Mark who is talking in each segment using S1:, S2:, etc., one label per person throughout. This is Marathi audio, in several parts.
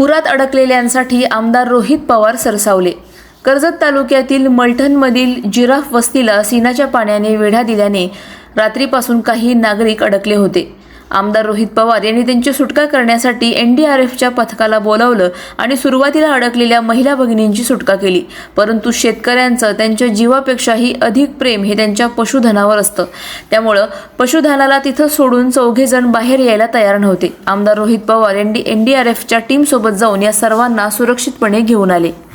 S1: पुरात अडकलेल्यांसाठी आमदार रोहित पवार सरसावले. कर्जत तालुक्यातील मलठणमधील जिराफ वस्तीला सिनाच्या पाण्याने वेढा दिल्याने रात्रीपासून काही नागरिक अडकले होते. आमदार रोहित पवार यांनी त्यांची सुटका करण्यासाठी एनडीआरएफच्या पथकाला बोलावलं आणि सुरुवातीला अडकलेल्या महिला भगिनींची सुटका केली. परंतु शेतकऱ्यांचं त्यांच्या जीवापेक्षाही अधिक प्रेम हे त्यांच्या पशुधनावर असतं. त्यामुळं पशुधनाला तिथं सोडून चौघे जण बाहेर यायला तयार नव्हते. आमदार रोहित पवार यांनी एनडीआरएफच्या टीमसोबत जाऊन या सर्वांना सुरक्षितपणे घेऊन आले.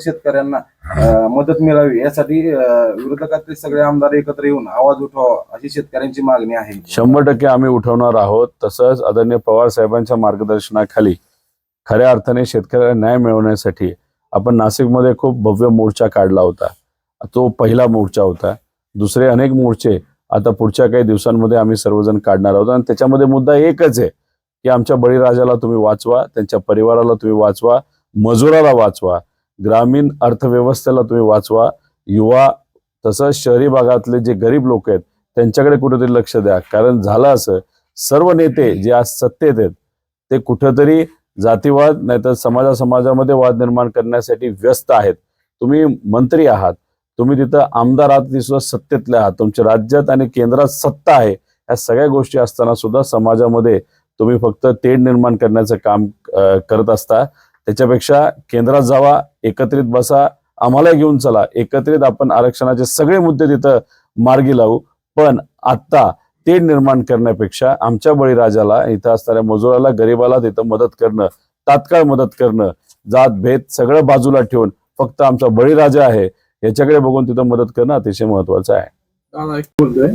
S2: शेतकऱ्यांना मदत मिळावी यासाठी विरोधकातले विरोधकातील सगळे आमदार एकत्र येऊन आवाज उठवा अशी शेतकऱ्यांची मागणी आहे.
S3: शंभर टक्के आम्ही उठवणार आहोत. तसंच आदरणीय पवार साहेबांच्या मार्गदर्शनाखाली खऱ्या अर्थाने शेतकऱ्याला न्याय मिळवण्यासाठी आपण नाशिकमध्ये खूप भव्य मोर्चा काढला होता. तो पहिला मोर्चा होता. दुसरे अनेक मोर्चे आता पुढच्या काही दिवसांमध्ये आम्ही सर्वजण काढणार आहोत. आणि त्याच्यामध्ये मुद्दा एकच आहे की आमच्या बळीराजाला तुम्ही वाचवा त्यांच्या परिवाराला तुम्ही वाचवा मजुराला वाचवा. ग्रामीण अर्थव्यवस्थेला तुम्ही वाचवा. युवा तसंच शहरी भागातले जे गरीब लोक आहेत त्यांच्याकडे कुठेतरी लक्ष द्या. कारण झालं असं सर्व नेते जे आज सत्तेत आहेत ते कुठंतरी जातीवाद नाहीतर समाजा समाजामध्ये वाद निर्माण करण्यासाठी व्यस्त आहेत. तुम्ही मंत्री आहात. तुम्ही तिथं आमदार आहात सुद्धा सत्तेतले आहात. तुमच्या राज्यात आणि केंद्रात सत्ता आहे या सगळ्या गोष्टी असताना सुद्धा समाजामध्ये तुम्ही फक्त तेढ निर्माण करण्याचं काम करत असता. त्याच्यापेक्षा केंद्रात जावा एकत्रित बसा आम्हाला घेऊन चला. एकत्रित आपण आरक्षणाचे सगळे मुद्दे तिथं मार्गी लावू. पण आत्ता ते निर्माण करण्यापेक्षा आमच्या बळीराजाला इथं असणाऱ्या मजुराला गरीबाला तिथं मदत करणं तात्काळ मदत करणं जात भेद सगळं बाजूला ठेवून फक्त आमचा बळीराजा आहे याच्याकडे बघून तिथं मदत करणं अतिशय महत्वाचं आहे.
S4: बोलतोय.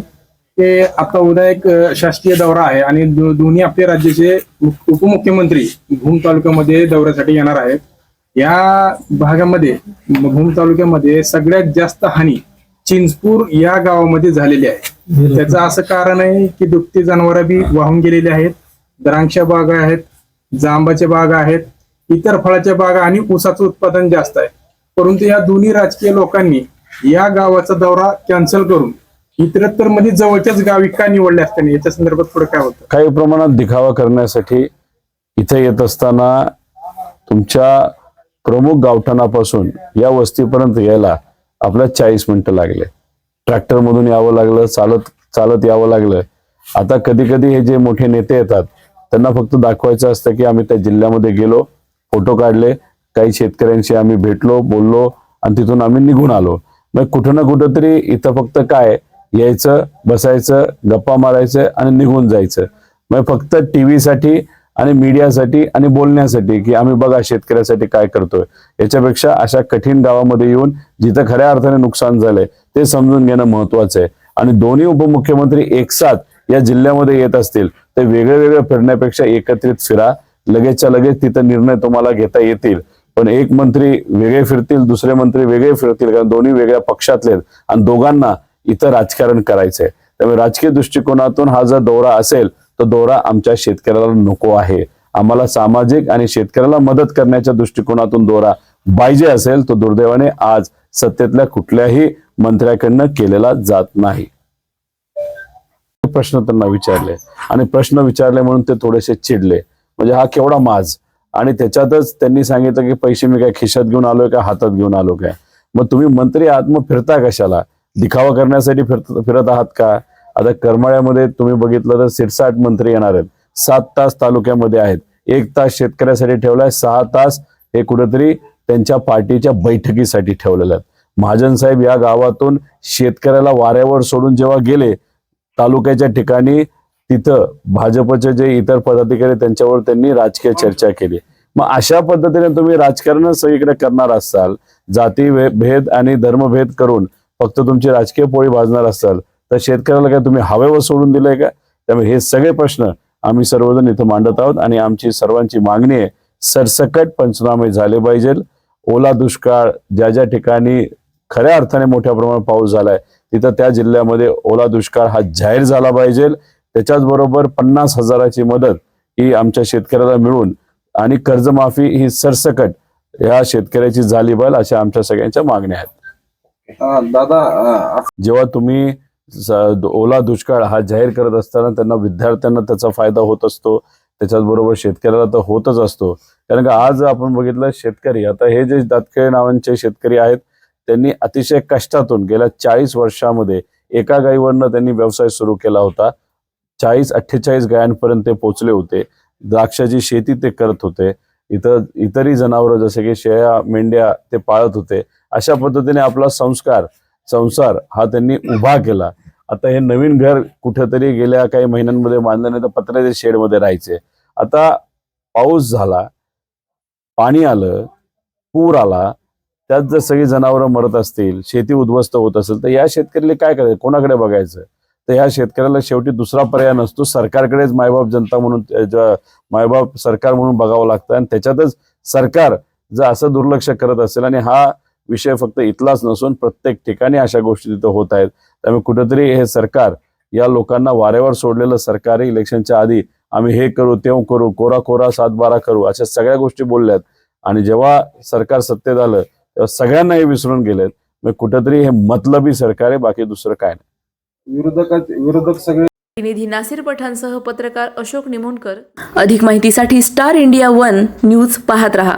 S4: ते आता उद्या एक शासकीय दौरा आहे आणि दोन्ही आपल्या राज्याचे उप- उपमुख्यमंत्री भूम तालुक्यामध्ये दौऱ्यासाठी येणार आहेत. या भागामध्ये भूम तालुक्यामध्ये सगळ्यात जास्त हानी चिंचपूर या गावामध्ये झालेली आहे. त्याचं असं कारण आहे की दुभती जनावर बी वाहून गेलेली आहेत. द्राक्षच्या बागा आहेत जांबाच्या बागा आहेत इतर फळाच्या बागा आणि ऊसाचं उत्पादन जास्त आहे. परंतु या दोन्ही राजकीय लोकांनी या गावाचा दौरा कॅन्सल करून इतरत्रमध्ये जवळच्याच गावी का निवडले असताना? याच्या संदर्भात पुढे काय होतं?
S3: काही प्रमाणात दिखावा करण्यासाठी इथे येत असताना तुमच्या प्रमुख गावठाणापासून या वस्तीपर्यंत यायला आपल्या चाळीस मिनिटं लागले. ट्रॅक्टर मधून यावं लागलं चालत चालत यावं लागलं. आता कधी कधी हे जे मोठे नेते येतात त्यांना फक्त दाखवायचं असतं की आम्ही त्या जिल्ह्यामध्ये गेलो फोटो काढले काही शेतकऱ्यांशी आम्ही भेटलो बोललो आणि तिथून आम्ही निघून आलो. मग कुठं ना कुठं तरी इथं फक्त काय यायचं बसायचं गप्पा मारायचं आणि निघून जायचं. मग फक्त टीव्हीसाठी आणि मीडियासाठी आणि बोलण्यासाठी की आम्ही बघा शेतकऱ्यासाठी काय करतोय. याच्यापेक्षा अशा कठीण गावामध्ये येऊन जिथं खऱ्या अर्थाने नुकसान झालंय ते समजून घेणं महत्वाचं आहे. आणि दोन्ही उपमुख्यमंत्री एकसाथ या जिल्ह्यामध्ये येत असतील तर वेगळे वेगळे फिरण्यापेक्षा एकत्रित फिरा. लगेचच्या लगेच तिथं निर्णय तुम्हाला घेता येतील. पण एक मंत्री वेगळे फिरतील दुसरे मंत्री वेगळे फिरतील कारण दोन्ही वेगळ्या पक्षातले आहेत. आणि दोघांना इथं राजकारण करायचंय. त्यामुळे राजकीय दृष्टिकोनातून हा जर दौरा असेल तर दौरा आमच्या शेतकऱ्याला नको आहे. आम्हाला सामाजिक आणि शेतकऱ्याला मदत करण्याच्या दृष्टिकोनातून दौरा पाहिजे असेल तो दुर्दैवाने आज सत्तेतल्या कुठल्याही मंत्र्याकडनं केलेला जात नाही. प्रश्न त्यांना विचारले. आणि प्रश्न विचारले म्हणून ते थोडेसे चिडले. म्हणजे हा केवढा माज? आणि त्याच्यातच त्यांनी सांगितलं की पैसे मी काय खिशात घेऊन आलोय का हातात घेऊन आलो काय? मग तुम्ही मंत्री आत्म मग फिरता कशाला? दिखावा करण्यासाठी फिरत फिरत आहात का? आता करमाळ्यामध्ये तुम्ही बघितलं तर सिरसाट मंत्री येणार आहेत. सात तास तालुक्यामध्ये आहेत. एक तास शेतकऱ्यासाठी ठेवलाय. सहा तास हे कुठेतरी त्यांच्या पार्टीच्या बैठकीसाठी ठेवलेले आहेत. महाजन साहेब या गावातून शेतकऱ्याला वाऱ्यावर सोडून जेव्हा गेले तालुक्याच्या ठिकाणी तिथं भाजपचे जे इतर पदाधिकारी त्यांच्यावर त्यांनी राजकीय चर्चा केली. मग अशा पद्धतीने तुम्ही राजकारण सगळीकडे करणार असाल जाती भेद आणि धर्मभेद करून फक्त तुमची राजकीय पोळी भाजणार असाल तर शेतकऱ्याला काय तुम्ही हवेवर सोडून दिलंय का? त्यामुळे हे सगळे प्रश्न आम्ही सर्वजण इथं मांडत आहोत आणि आमची सर्वांची मागणी आहे सरसकट पंचनामे झाले पाहिजे. ओला दुष्काळ ज्या ज्या ठिकाणी खऱ्या अर्थाने मोठ्या प्रमाणात पाऊस झालाय तिथं त्या जिल्ह्यामध्ये ओला दुष्काळ हा जाहीर झाला पाहिजे. त्याच्याच बरोबर पन्नास हजाराची मदत ही आमच्या शेतकऱ्याला मिळून आणि कर्जमाफी ही सरसकट या शेतकऱ्याची झाली पाहिजे अशा आमच्या सगळ्यांच्या मागण्या आहेत.
S2: दादा
S3: जेव्हा तुम्ही ओला दुष्काळ हा जाहीर करत असताना त्यांना विद्यार्थ्यांना त्याचा फायदा होत असतो त्याच्याचबरोबर शेतकऱ्याला तर होतच असतो. कारण का आज आपण बघितलं शेतकरी आता हे जे दातखेळे नावांचे शेतकरी आहेत त्यांनी अतिशय कष्टातून गेल्या चाळीस वर्षामध्ये एका गायीवरनं त्यांनी व्यवसाय सुरू केला होता. चाळीस अठ्ठेचाळीस गायांपर्यंत ते पोचले होते. द्राक्षाची शेती ते करत होते. इतर इतरही जनावरं जसे की शेळ्या मेंढ्या ते पाळत होते. अशा पद्धतीने आपला संस्कार संसार हा त्यांनी उभा केला. आता हे नवीन घर कुठेतरी गेल्या काही महिन्यांमध्ये बांधलं नाही तर पत्र्याच्या शेडमध्ये राहायचे. आता पाऊस झाला पाणी आलं पूर आला त्यात जर सगळी जनावरं मरत असतील शेती उद्ध्वस्त होत असेल तर या शेतकऱ्याला काय करायचं? कोणाकडे बघायचं? तर ह्या शेतकऱ्याला शेवटी दुसरा पर्याय नसतो. सरकारकडेच मायबाप जनता म्हणून मायबाप सरकार म्हणून बघावं लागतं आणि त्याच्यातच सरकार जर असं दुर्लक्ष करत असेल आणि हा विषय फक्त इथलाच नसून प्रत्येक ठिकाणी अशा गोष्टी तिथं होत आहेत. त्यामुळे कुठेतरी हे सरकार या लोकांना वाऱ्यावर सोडलेलं सरकार इलेक्शनच्या आधी आम्ही हे करू तेव करू कोरा कोरा सात बारा करू अशा सगळ्या गोष्टी बोलल्यात. आणि जेव्हा सरकार सत्तेत आलं तेव्हा सगळ्यांना हे विसरून गेलेत. मग कुठेतरी हे मतलबी सरकार आहे बाकी दुसरं काय नाही.
S2: विरोधक विरोधक सगळे
S1: प्रतिनिधी नासिर पठाणसह पत्रकार अशोक निमोणकर. अधिक माहितीसाठी स्टार इंडिया वन न्यूज पाहत रहा.